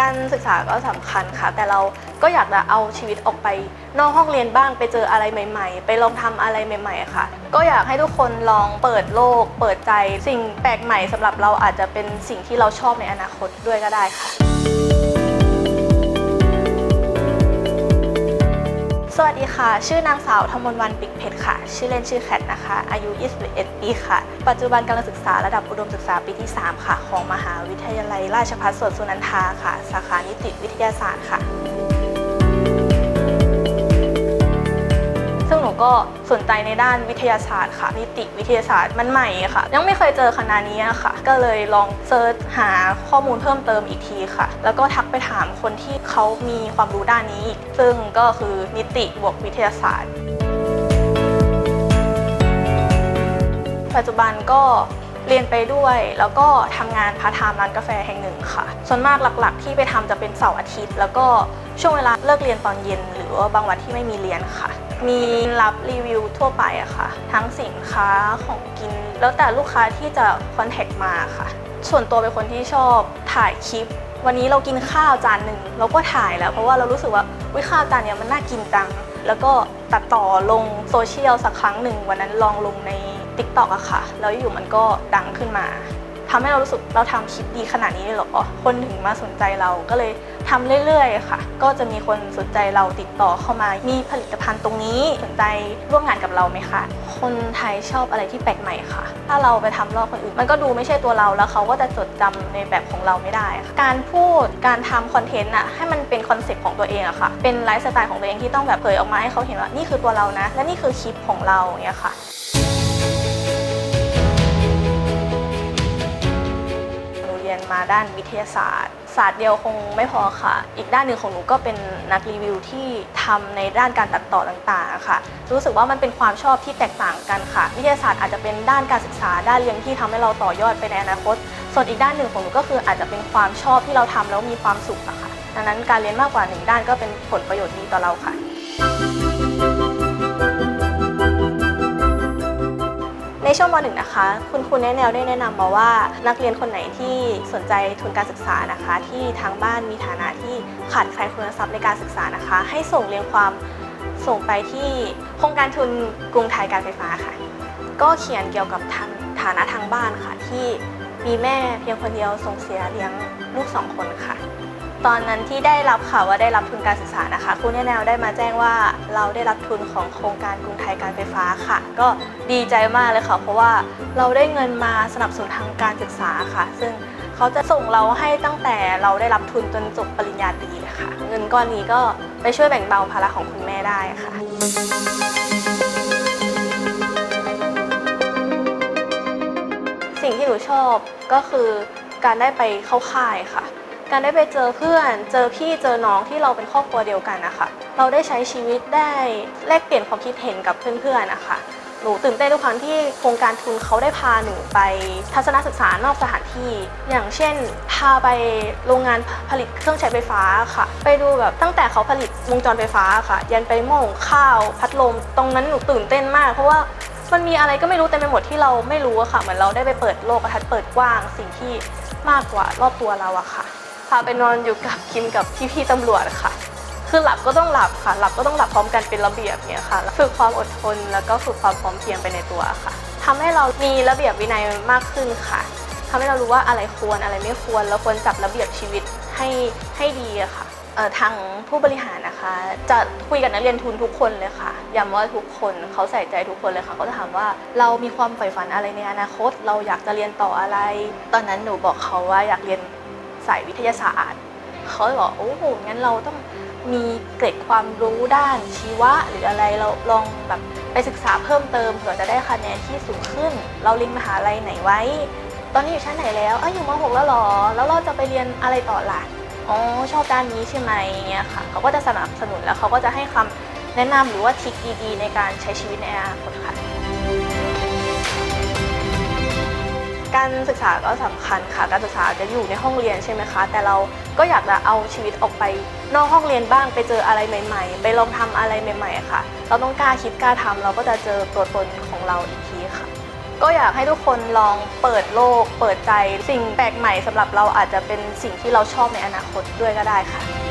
การศึกษาก็สำคัญค่ะ แต่เราก็อยากจะเอาชีวิตออกไป นอกห้องเรียนบ้างไปเจออะไรใหม่ ๆ ไปลองทำอะไรใหม่ ๆ ค่ะ ก็อยากให้ทุกคนลองเปิดโลก เปิดใจสิ่งแปลกใหม่สำหรับเราอาจจะเป็นสิ่งที่เราชอบในอนาคตด้วยก็ได้ค่ะ สวัสดีค่ะ ชื่อนางสาวธมนวันปิกเพชรค่ะ ชื่อเล่นชื่อแคทนะคะ อายุ 21 ปีค่ะ ปัจจุบันกำลังศึกษาระดับอุดมศึกษาปีที่ 3 ค่ะ ของมหาวิทยาลัยราชภัฏสวนสุนันทาค่ะ สาขานิติวิทยาศาสตร์ค่ะ ซึ่งหนูก็สนใจในด้านวิทยาศาสตร์ค่ะ นิติวิทยาศาสตร์มันใหม่ค่ะ ยังไม่เคยเจอคณะนี้ค่ะ ก็เลยลองเซิร์ชหาข้อมูลเพิ่มเติมอีกทีค่ะ แล้วก็ทักไปถามคนที่เขามีความรู้ด้านนี้ ซึ่งก็คือนิติบวกวิทยาศาสตร์ ปัจจุบันก็เรียนไปด้วยแล้วก็ทำงานพาร์ทไทม์ร้านกาแฟแห่งหนึ่งค่ะ ส่วนมากหลักๆ ที่ไปทำจะเป็นเสาร์อาทิตย์ แล้วก็ช่วงเวลาเลิกเรียนตอนเย็น หรือว่าบางวันที่ไม่มีเรียนค่ะ มีรับรีวิวทั่วไปอะค่ะ ทั้งสินค้าของกิน แล้วแต่ลูกค้าที่จะคอนแทคมาค่ะ ส่วนตัวเป็นคนที่ชอบถ่ายคลิป วันนี้เรากินข้าวจานหนึ่งเราก็ถ่ายแล้ว เพราะว่าเรารู้สึกว่าวิข้าวจานเนี้ยมันน่ากินจัง แล้วก็ตัดต่อลงโซเชียลสักครั้งหนึ่งวันนั้นลองลงใน t ิ k t o k อะค่ะ แล้วอยู่มันก็ดังขึ้นมา ทำให้เรารู้สึกเราทำคลิปดีขนาดนี้เลยหรอ คนถึงมาสนใจเราก็เลยทำเรื่อยๆ ค่ะ ก็จะมีคนสนใจเราติดต่อเข้ามา มีผลิตภัณฑ์ตรงนี้สนใจร่วมงานกับเราไหมคะ คนไทยชอบอะไรที่แปลกใหม่ค่ะ ถ้าเราไปทำลอกคนอื่น มันก็ดูไม่ใช่ตัวเราแล้วเขาก็จะจดจำในแบบของเราไม่ได้ การพูด การทำคอนเทนต์อะให้มันเป็นคอนเซ็ปต์ของตัวเองอะค่ะ เป็นไลฟ์สไตล์ของตัวเองที่ต้องแบบเผยออกมาให้เขาเห็นว่านี่คือตัวเรานะ และนี่คือคลิปของเราอย่างเงี้ยค่ะ ยนมาด้านวิทยาศาสตร์ ศาสตร์เดียวคงไม่พอค่ะ อีกด้านหนึ่งของหนูก็เป็นนักรีวิวที่ทำในด้านการตัดต่อต่างๆค่ะ รู้สึกว่ามันเป็นความชอบที่แตกต่างกันค่ะ วิทยาศาสตร์อาจจะเป็นด้านการศึกษาด้านเรียนที่ทำให้เราต่อยอดไปในอนาคต ส่วนอีกด้านหนึ่งของหนูก็คืออาจจะเป็นความชอบที่เราทำแล้วมีความสุขอะค่ะดังนั้นการเรียนมากกว่าหนึ่งด้านก็เป็นผลประโยชน์ดีต่อเราค่ะ ช่วงม .1 นะคะ คุณครูแนะแนวได้แนะนำมาว่า นักเรียนคนไหนที่สนใจทุนการศึกษานะคะ ที่ทางบ้านมีฐานะที่ขาดแคลนทุนทรัพย์ในการศึกษานะคะ ให้ส่งเรียงความส่งไปที่โครงการทุนกรุงไทยการไฟฟ้าค่ะ ก็เขียนเกี่ยวกับทางฐานะทางบ้านค่ะ ที่มีแม่เพียงคนเดียวส่งเสียเลี้ยงลูกสองคนค่ะ ตอนนั้นที่ได้รับข่าวว่าได้รับทุนการศึกษานะคะครูแนแนวได้มาแจ้งว่าเราได้รับทุนของโครงการกรุงไทยการไฟฟ้าค่ะ ก็ดีใจมากเลยค่ะ เพราะว่าเราได้เงินมาสนับสนุนทางการศึกษาค่ะ ซึ่งเขาจะส่งเราให้ตั้งแต่เราได้รับทุนจนจบปริญญาตรีค่ะ เงินก้อนนี้ก็ไปช่วยแบ่งเบาภาระของคุณแม่ได้ค่ะสิ่งที่หนูชอบก็คือการได้ไปเข้าค่ายค่ะ การได้ไปเจอเพื่อน เจอพี่เจอน้องที่เราเป็นครอบครัวเดียวกันนะคะเราได้ใช้ชีวิตได้แลกเปลี่ยนความคิดเห็นกับเพื่อนๆนะคะหนูตื่นเต้นทุกครั้งที่โครงการทุนเขาได้พาหนูไปทัศนศึกษานอกสถานที่ อย่างเช่น พาไปโรงงานผลิตเครื่องใช้ไฟฟ้าค่ะ ไปดูแบบตั้งแต่เขาผลิตวงจรไฟฟ้าค่ะ ยันไปหม้อหุงข้าว พัดลม ตรงนั้นหนูตื่นเต้นมาก เพราะว่ามันมีอะไรก็ไม่รู้เต็มไปหมดที่เราไม่รู้อะค่ะ เหมือนเราได้ไปเปิดโลกทัศน์เปิดกว้างสิ่งที่มากกว่ารอบตัวเราอะค่ะ พาไปนอนอยู่กับคิมกับพี่ๆตำรวจค่ะ คือหลับก็ต้องหลับค่ะ หลับก็ต้องหลับพร้อมกันเป็นระเบียบเนี่ยค่ะ ฝึกความอดทนแล้วก็ฝึกความพร้อมเพียงไปในตัวค่ะทำให้เรามีระเบียบวินัยมากขึ้นค่ะทำให้เรารู้ว่าอะไรควรอะไรไม่ควรแล้วควรจัดระเบียบชีวิตให้ให้ดีค่ะทางผู้บริหารนะคะ จะคุยกับนักเรียนทุนทุกคนเลยค่ะย้ำว่าทุกคนเขาใส่ใจทุกคนเลยค่ะเขาจะถามว่าเรามีความใฝ่ฝันอะไรในอนาคต เราอยากจะเรียนต่ออะไร ตอนนั้นหนูบอกเขาว่าอยากเรียน สายวิทยาศาสตร์เขาบอกโอ้โหงั้นเราต้องมีเกร็ดความรู้ด้านชีวะ หรืออะไรเราลองแบบไปศึกษาเพิ่มเติมเผื่อจะได้คะแนนที่สูงขึ้น เราเรียนมหาลัยไหนไว้ ตอนนี้อยู่ชั้นไหนแล้วเอ้ยอยู่ม .6 แล้วหรอ แล้วเราจะไปเรียนอะไรต่อล่ะอ๋อชอบด้านนี้ใช่ไหมเงี้ยค่ะเขาก็จะสนับสนุนแล้วเขาก็จะให้คำแนะนำหรือว่าทิคดีๆในการใช้ชีวิตในอนาคตค่ะ การศึกษาก็สำคัญค่ะ การศึกษาจะอยู่ในห้องเรียนใช่ไหมคะ แต่เราก็อยากจะเอาชีวิตออกไปนอกห้องเรียนบ้างไปเจออะไรใหม่ ๆ ไปลองทำอะไรใหม่ ๆ ค่ะ เราต้องกล้าคิดกล้าทำเราก็จะเจอตัวตนของเราอีกทีค่ะ ก็อยากให้ทุกคนลองเปิดโลก เปิดใจสิ่งแปลกใหม่สำหรับเราอาจจะเป็นสิ่งที่เราชอบในอนาคตด้วยก็ได้ค่ะ